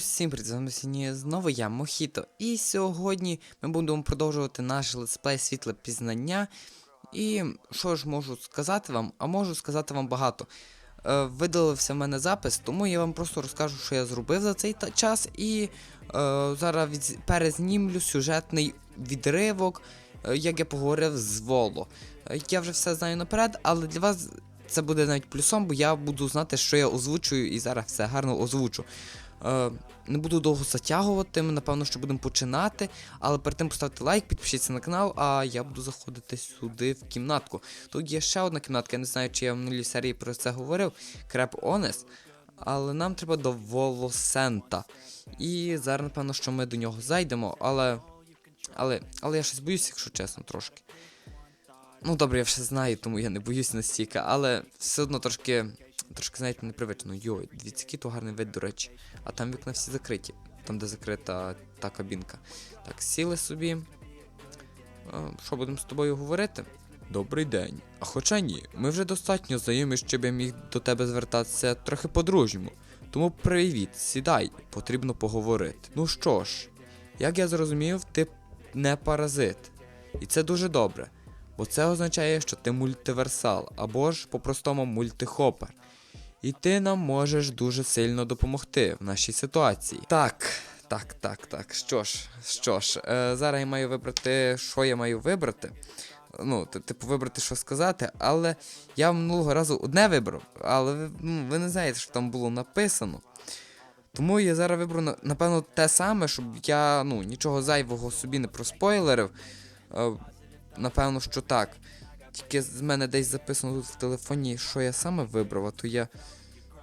Усім привіт, знову я, Мохіто. І сьогодні ми будемо продовжувати наш летсплей світле пізнання. І що ж можу сказати вам? А можу сказати вам багато. Е, видалився в мене запис, тому я вам просто розкажу, що я зробив за цей час. І е, зараз від... перезнімлю сюжетний відривок, е, як я поговорив з Воло. Е, я вже все знаю наперед, але для вас це буде навіть плюсом, бо я буду знати, що я озвучую, і зараз все гарно озвучу. Е, не буду довго затягувати, ми напевно, що будемо починати. Але перед тим поставте лайк, підпишіться на канал, а я буду заходити сюди в кімнатку. Тут є ще одна кімнатка, я не знаю, чи я в минулій серії про це говорив. Креп Онес. Але нам треба до Волосента. І зараз, напевно, що ми до нього зайдемо, але. Але, але я щось боюся, якщо чесно, трошки. Ну, добре, я все знаю, тому я не боюсь настільки, але все одно трошки, трошки, знаєте, непривично. Йой, дивіться, який то гарний вид, до речі. А там вікна всі закриті, там, де закрита та кабінка. Так, сіли собі. Що будемо з тобою говорити? Добрий день. А хоча ні, ми вже достатньо знайомі, щоб я міг до тебе звертатися трохи по-дружньому. Тому привіт, сідай, потрібно поговорити. Ну що ж, як я зрозумів, ти не паразит. І це дуже добре. Бо це означає, що ти мультиверсал, або ж по-простому мультихопер. І ти нам можеш дуже сильно допомогти в нашій ситуації. Так, так, так, так. Що ж, що ж, е, зараз я маю вибрати, що я маю вибрати. Ну, типу, вибрати, що сказати, але я минулого разу одне вибрав, але ви, ну, ви не знаєте, що там було написано. Тому я зараз виберу, напевно, те саме, щоб я ну, нічого зайвого собі не проспойлерив. Е, напевно, що так. Тільки з мене десь записано тут в телефоні, що я саме вибрав, а то я.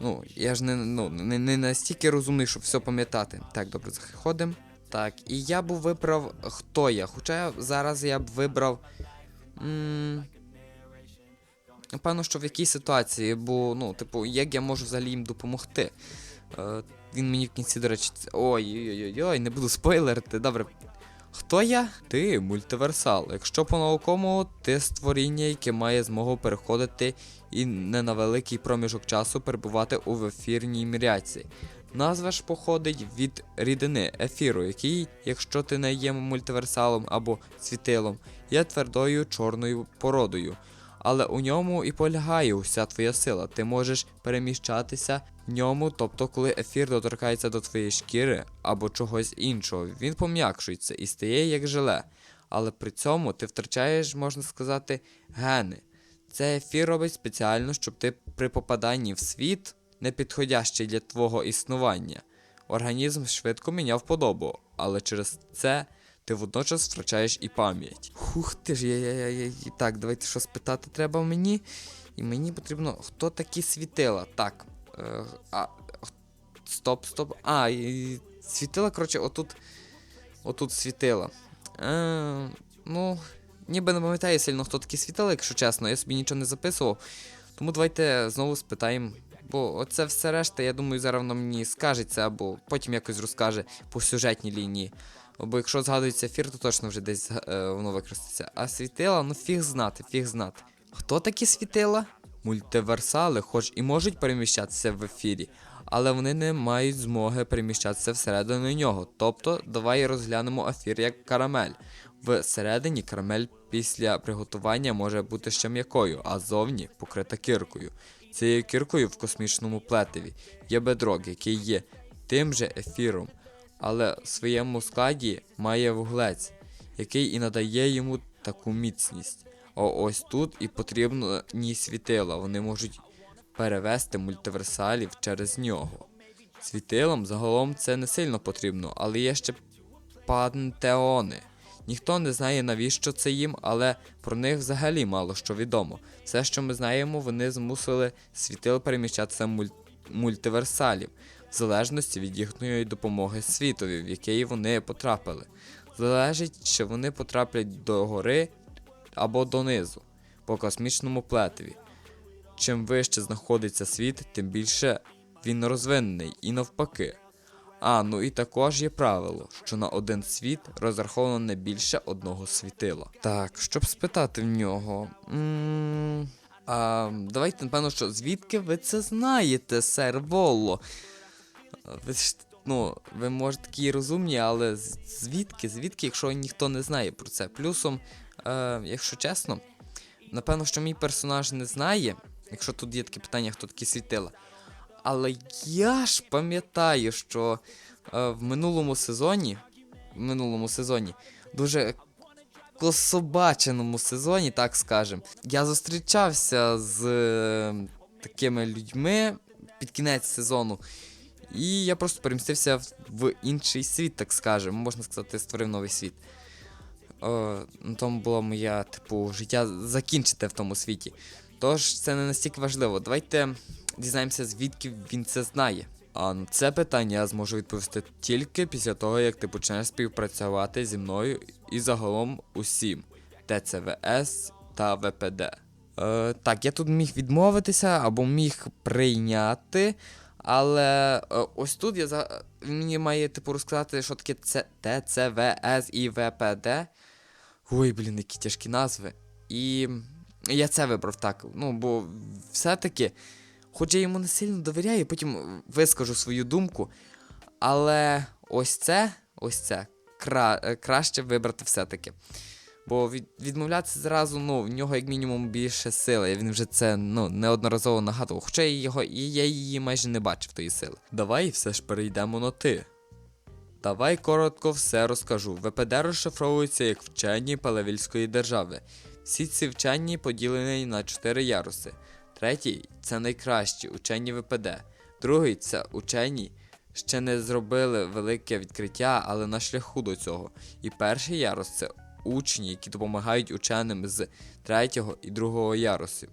Ну, я ж не, ну, не, не настільки розумний, щоб все пам'ятати. Так, добре, заходимо. Так, і я б вибрав хто я. Хоча зараз я б вибрав. М- Напевно, що в якій ситуації, бо, ну, типу, як я можу взагалі їм допомогти. Е, він мені в кінці, до речі, ой-ой-ой, не буду спойлерити. Добре. Хто я? Ти мультиверсал. Якщо по-науковому, ти створіння, яке має змогу переходити і не на великий проміжок часу перебувати у ефірній міряці. Назва ж походить від рідини ефіру, який, якщо ти не є мультиверсалом або світилом, є твердою чорною породою. Але у ньому і полягає уся твоя сила. Ти можеш переміщатися в ньому, тобто, коли ефір доторкається до твоєї шкіри або чогось іншого, він пом'якшується і стає як желе. Але при цьому ти втрачаєш, можна сказати, гени. Це ефір робить спеціально, щоб ти при попаданні в світ, не підходящий для твого існування, організм швидко міняв подобу, але через це ти водночас втрачаєш і пам'ять. Хух ти ж, я, я, я, я, так, давайте що спитати треба мені. І мені потрібно, хто такі світила? Так. Е, а, стоп, стоп. А, і, світила, коротше, отут. Отут світила. Е, ну, ніби не пам'ятаю сильно, хто такі світила, якщо чесно, я собі нічого не записував. Тому давайте знову спитаємо. Бо оце все решта, я думаю, зараз воно мені скажеться, або потім якось розкаже по сюжетній лінії. Бо якщо згадується ефір, то точно вже десь е, воно використається. А світила, ну фіг знати, фіг знати. Хто такі світила? Мультиверсали, хоч і можуть переміщатися в ефірі, але вони не мають змоги переміщатися всередину нього. Тобто, давай розглянемо ефір як карамель. Всередині карамель після приготування може бути ще м'якою, а зовні покрита кіркою. Цією кіркою в космічному плетеві є бедрок, який є тим же ефіром, але в своєму складі має вуглець, який і надає йому таку міцність. А ось тут і потрібно ні світила, вони можуть перевести мультиверсалів через нього. Світилам загалом це не сильно потрібно, але є ще пантеони. Ніхто не знає навіщо це їм, але про них взагалі мало що відомо. Все, що ми знаємо, вони змусили світил переміщатися муль... мультиверсалів, в залежності від їхньої допомоги світові, в який вони потрапили. Залежить, чи вони потраплять до гори або донизу по космічному плетеві. Чим вище знаходиться світ, тим більше він розвинений і навпаки. А, ну і також є правило, що на один світ розраховано не більше одного світила. Так, щоб спитати в нього. м, а, давайте, напевно, що звідки ви це знаєте, сер Волло? А, Ви ж ну, ви може такі розумні, але звідки? Звідки, якщо ніхто не знає про це? Плюсом, е, якщо чесно, напевно, що мій персонаж не знає, якщо тут є таке питання, хто такі світила. Але я ж пам'ятаю, що е, в минулому сезоні, в минулому сезоні, дуже кособаченому сезоні, так скажем, я зустрічався з е, такими людьми під кінець сезону. І я просто перемістився в, інший світ, так скажемо. Можна сказати, створив новий світ. О, на тому було моє, типу, життя закінчите в тому світі. Тож це не настільки важливо. Давайте дізнаємося, звідки він це знає. А на це питання я зможу відповісти тільки після того, як ти почнеш співпрацювати зі мною і загалом усім ТЦВС та ВПД. Е, так, я тут міг відмовитися або міг прийняти. Але е, ось тут я за... мені має типу розказати, що таке це ТЦВС і ВПД. Ой, блін, які тяжкі назви. І я це вибрав так. Ну, бо все-таки, хоч я йому не сильно довіряю, потім вискажу свою думку. Але ось це, ось це кра... е, краще вибрати все-таки. Бо від, відмовлятися зразу, ну, в нього як мінімум більше сили. Він вже це ну, неодноразово нагадував. Хоча я його, і я її майже не бачив тої сили. Давай все ж перейдемо на ти. Давай коротко все розкажу. ВПД розшифровується як вчені Палевільської держави. Всі ці вчені поділені на чотири яруси. Третій це найкращі учені ВПД. Другий це учені, ще не зробили велике відкриття, але на шляху до цього. І перший ярус це учні, які допомагають ученим з третього і другого ярусів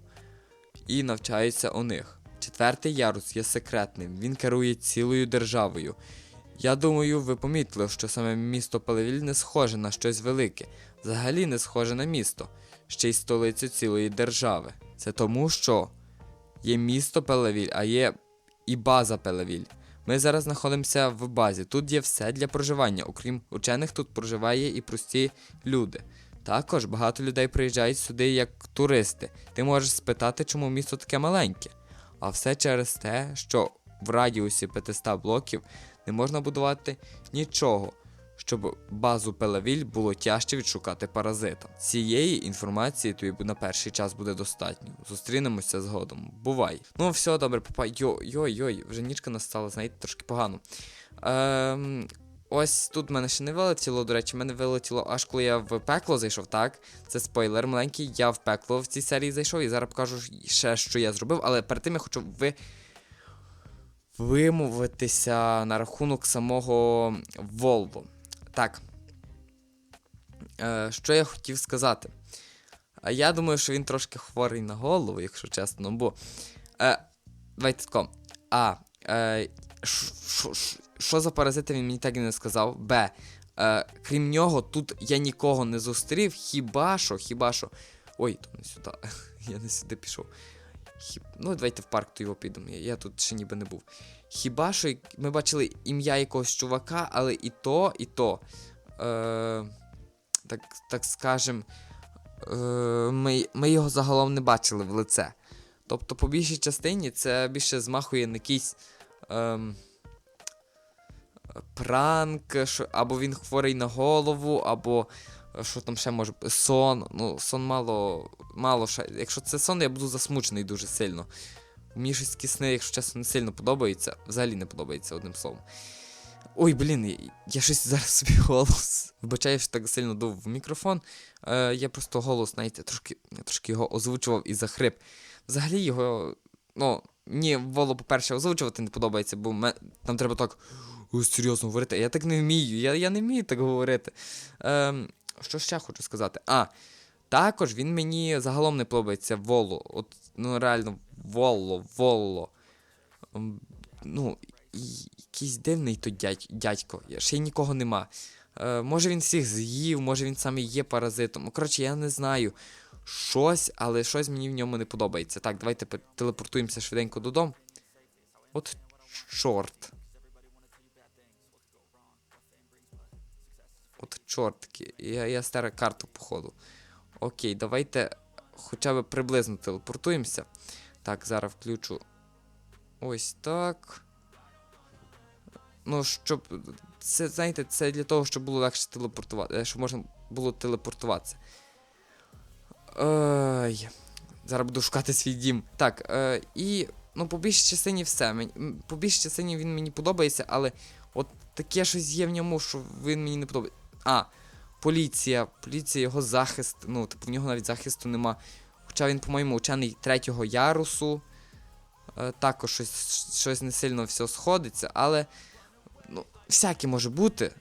і навчаються у них. Четвертий ярус є секретним, він керує цілою державою. Я думаю, ви помітили, що саме місто Палевіль не схоже на щось велике, взагалі не схоже на місто, ще й столицю цілої держави. Це тому, що є місто Пелевіль, а є і база Пелевіль. Ми зараз знаходимося в базі. Тут є все для проживання. Окрім учених, тут проживає і прості люди. Також багато людей приїжджають сюди як туристи. Ти можеш спитати, чому місто таке маленьке. А все через те, що в радіусі 500 блоків не можна будувати нічого, щоб базу Пелавіль було тяжче відшукати паразитам. Цієї інформації тобі на перший час буде достатньо. Зустрінемося згодом. Бувай. Ну, все добре, папа. Йой-йой-йой, вже нічка настала, знаєте, трошки погано. Ем, ось тут в мене ще не вилетіло, до речі, мене вилетіло аж коли я в пекло зайшов, так? Це спойлер маленький, я в пекло в цій серії зайшов і зараз покажу ще, що я зробив, але перед тим я хочу ви вимовитися на рахунок самого Volvo. Так. Е, що я хотів сказати? Я думаю, що він трошки хворий на голову, якщо чесно, бо. Е, давайте тако. А. Е, що за паразити він мені так і не сказав? Б. Е, крім нього, тут я нікого не зустрів, хіба що, хіба що. Ой, то не сюди. Я не сюди пішов. Хіб... Ну, давайте в парк то його підемо. Я тут ще ніби не був. Хіба що ми бачили ім'я якогось чувака, але і то, і то. Е, так, так скажем, е, ми, ми його загалом не бачили в лице. Тобто, по більшій частині це більше змахує на якийсь. Ем, пранк, що, або він хворий на голову, або е, що там ще може сон. Ну, сон мало. мало ще. Якщо це сон, я буду засмучений дуже сильно. Мені щось такі якщо чесно, не сильно подобається. Взагалі не подобається одним словом. Ой, блін, я, щось зараз собі голос. Вибачаю, що так сильно дув в мікрофон. Е, я просто голос, знаєте, трошки, трошки його озвучував і захрип. Взагалі його. Ну, мені воло, по-перше, озвучувати не подобається, бо ме- там треба так серйозно говорити. Я так не вмію. Я, я не вмію так говорити. Ем, що ще хочу сказати? А, також він мені загалом не подобається Воло. От, ну реально, Воло, Воло. Ну, якийсь дивний то дядь, дядько. Ще й нікого нема. Е, може він всіх з'їв, може він саме є паразитом. Ну, коротше, я не знаю. Щось, але щось мені в ньому не подобається. Так, давайте телепортуємося швиденько додому. От чорт. От чортки. Я, я стара карту, походу. Окей, давайте хоча б приблизно телепортуємося. Так, зараз включу. Ось так. ну, щоб. Це, знаєте, це для того, щоб було легше телепортувати, щоб можна було телепортуватися. Ой. Зараз буду шукати свій дім. Так, е, і ну, по більшій частині все. По більшій частині він мені подобається, але от таке щось є в ньому, що він мені не подобається. А, поліція, поліція, його захист. Ну, типу, в нього навіть захисту нема. Хоча він, по-моєму, учений третього ярусу. Е, також щось, щось не сильно все сходиться, але. Ну, всяке може бути.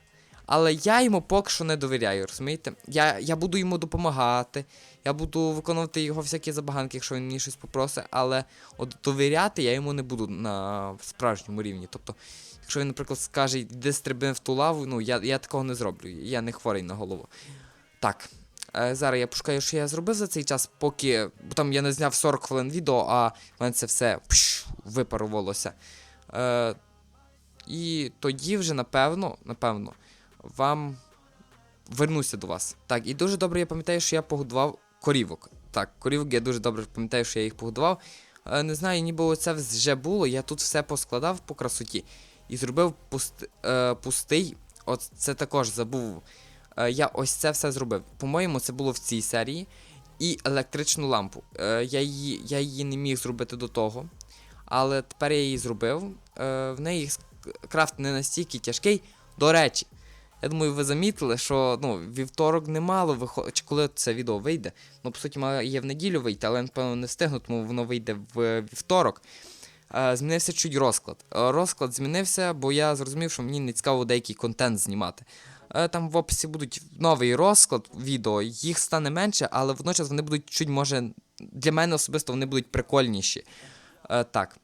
Але я йому поки що не довіряю, розумієте? Я, я буду йому допомагати, я буду виконувати його всякі забаганки, якщо він мені щось попросить, але от довіряти я йому не буду на справжньому рівні. Тобто, якщо він, наприклад, скаже, йди стрибни в ту лаву, ну я, я такого не зроблю. Я не хворий на голову. Так. Е, зараз я пошукаю, що я зробив за цей час, поки. Там я не зняв 40 хвилин відео, а в мене це все пш, випарувалося. Е, і тоді вже, напевно, напевно, вам вернуся до вас. Так, і дуже добре я пам'ятаю, що я погодував корівок. Так, корівок я дуже добре пам'ятаю, що я їх погодував. Е, не знаю, ніби оце вже було. Я тут все поскладав по красоті і зробив пуст, е, пустий. От це також забув. Е, я ось це все зробив. По-моєму, це було в цій серії. І електричну лампу. Е, я, її, я її не міг зробити до того. Але тепер я її зробив. Е, в неї крафт не настільки тяжкий. До речі, я думаю, ви замітили, що ну, вівторок немало виходить, коли це відео вийде. Ну, по суті, має в неділю вийти, але напевно не встигну, тому воно вийде в вівторок. Е, змінився чуть розклад. Е, розклад змінився, бо я зрозумів, що мені не цікаво деякий контент знімати. Е, там в описі будуть новий розклад відео, їх стане менше, але водночас вони будуть чуть, може, для мене особисто вони будуть прикольніші. Е, так.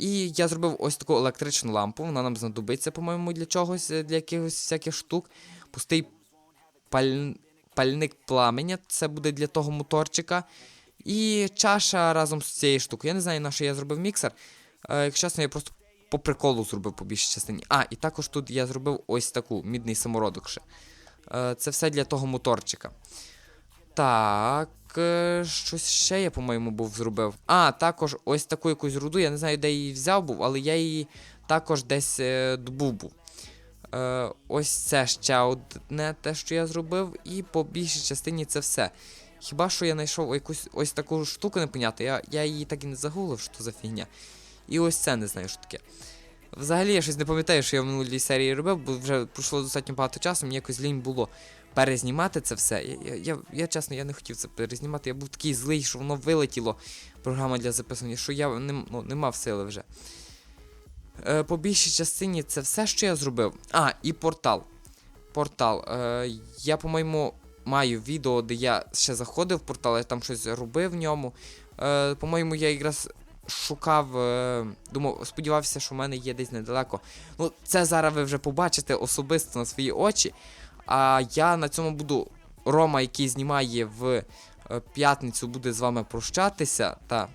І я зробив ось таку електричну лампу. Вона нам знадобиться, по-моєму, для чогось, е, для якихось всяких штук. Пустий паль... пальник пламеня, це буде для того моторчика. І чаша разом з цією штукою. Я не знаю, на що я зробив міксер. Е, якщо чесно, я просто по приколу зробив по більшій частині. А, і також тут я зробив ось таку мідний самородок ще. Е, це все для того моторчика. Так, щось ще я, по-моєму, був зробив. А, також ось таку якусь руду. Я не знаю, де її взяв був, але я її також десь е, добув був. Е, ось це ще одне те, що я зробив, і по більшій частині це все. Хіба що я знайшов якусь ось таку штуку непонятну, я, я її так і не загуглив, що за фігня. І ось це не знаю, що таке. Взагалі я щось не пам'ятаю, що я в минулій серії робив, бо вже пройшло достатньо багато часу, мені якось лінь було перезнімати це все. Я, я, я, я чесно, я не хотів це перезнімати. Я був такий злий, що воно вилетіло, програма для записування, що я не, ну, не мав сили вже. Е, по більшій частині це все, що я зробив. А, і портал. Портал. Е, я, по-моєму, маю відео, де я ще заходив в портал, я там щось робив в ньому. Е, по-моєму, я якраз шукав, е, думав, сподівався, що в мене є десь недалеко. Ну, це зараз ви вже побачите особисто на свої очі. А я на цьому буду. Рома, який знімає в е, п'ятницю, буде з вами прощатися. Та,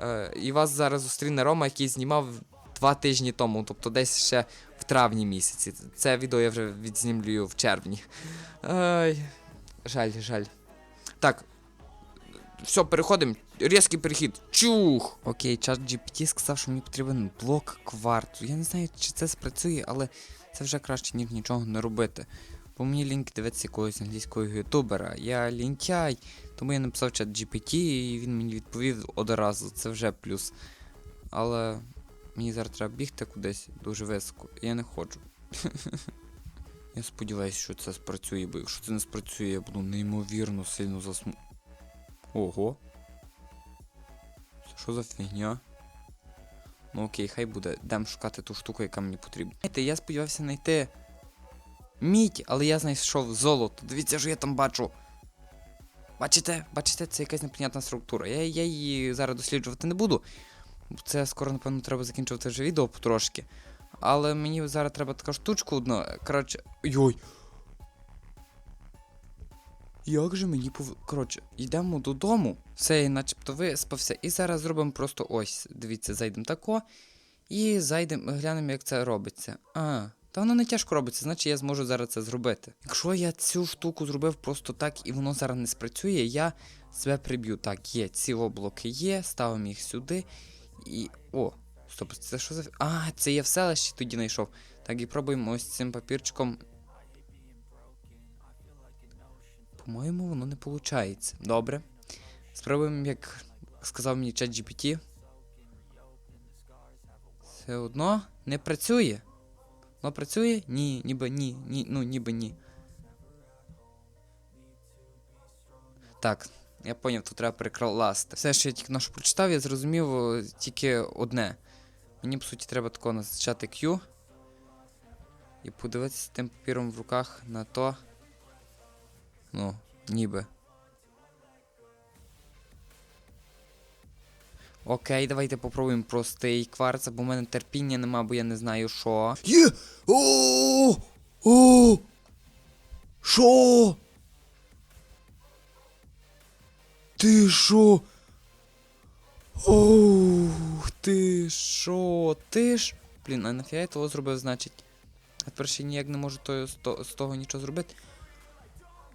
е, і вас зараз зустріне Рома, який знімав два тижні тому, тобто десь ще в травні місяці. Це відео я вже відзнімлюю в червні. Ай, жаль, жаль. Так. Все, переходимо. Різкий перехід. Чух! Окей, чат GPT сказав, що мені потрібен блок кварту. Я не знаю, чи це спрацює, але це вже краще, ніж нічого не робити. Бо мені лінк дивитися якогось англійського ютубера. Я лінтяй, тому я написав чат GPT, і він мені відповів одразу. Це вже плюс. Але мені зараз треба бігти кудись дуже високо. Я не хочу. Я сподіваюся, що це спрацює, бо якщо це не спрацює, я буду неймовірно сильно засму. Ого. Що за фігня? Ну окей, хай буде. Дам шукати ту штуку, яка мені потрібна. Знаєте, я сподівався знайти мідь, але я знайшов золото. Дивіться, що я там бачу. Бачите? Бачите, це якась непонятна структура. Я, я її зараз досліджувати не буду. Це скоро, напевно, треба закінчувати вже відео потрошки. Але мені зараз треба така штучка одна. Коротше. Йой. Як же мені пов... Коротше, йдемо додому. Все, я начебто виспався. І зараз зробимо просто ось. Дивіться, зайдемо тако. І зайдемо, глянемо, як це робиться. А, та воно не тяжко робиться, значить я зможу зараз це зробити. Якщо я цю штуку зробив просто так і воно зараз не спрацює, я себе приб'ю. Так, є, ці облоки є, ставимо їх сюди. І. О, Стоп, це що за. А, це я в селищі тоді знайшов. Так і пробуємо ось цим папірчиком. По-моєму, воно не виходить. Добре. Спробуємо, як сказав мені чат GPT. Все одно не працює. Воно працює? Ні, ніби ні, ні, ну ніби ні. Так, я поняв, тут треба перекласти. Все, що я тільки нашу прочитав, я зрозумів тільки одне. Мені, по суті, треба тако назначати Q. І подивитися тим папіром в руках на то. Ну, ніби. Окей, давайте попробуємо простий кварц, бо в мене терпіння нема, бо я не знаю що. Є! О! О! Що? Ти що? Ух ти що? Ти ж. Блін, а нафіга я того зробив, значить. А тепер ще ніяк не можу тою, з, то- з того нічого зробити.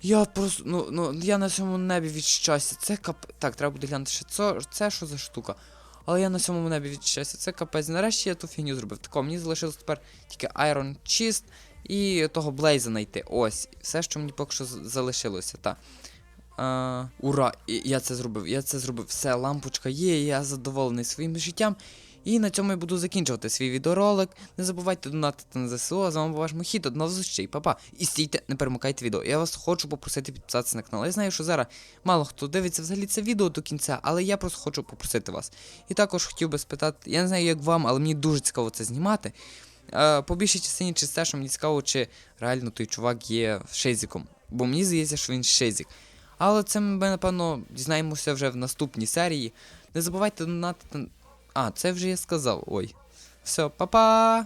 Я просто. Ну, ну, я на цьому небі від щастя. Це кап. Так, треба буде глянути ще це, це що за штука. Але я на цьому небі від щастя. Це капець. Нарешті я ту фігню зробив. Тако, мені залишилось тепер тільки Iron Chist і того Блейза знайти. Ось. Все, що мені поки що залишилося, так. А, ура! Я це зробив, я це зробив. Все, лампочка є, я задоволений своїм життям. І на цьому я буду закінчувати свій відеоролик. Не забувайте донатити на ЗСУ, а з вами був ваш Мохіто. До нових зустрічей, па-па. І стійте, не перемикайте відео. Я вас хочу попросити підписатися на канал. Я знаю, що зараз мало хто дивиться взагалі це відео до кінця, але я просто хочу попросити вас. І також хотів би спитати, я не знаю, як вам, але мені дуже цікаво це знімати. Е, по більшій частині через те, що мені цікаво, чи реально той чувак є шейзиком. Бо мені здається, що він шейзик. Але це ми, напевно, дізнаємося вже в наступній серії. Не забувайте донатити. А, це вже я сказав. Ой. Все, па-па!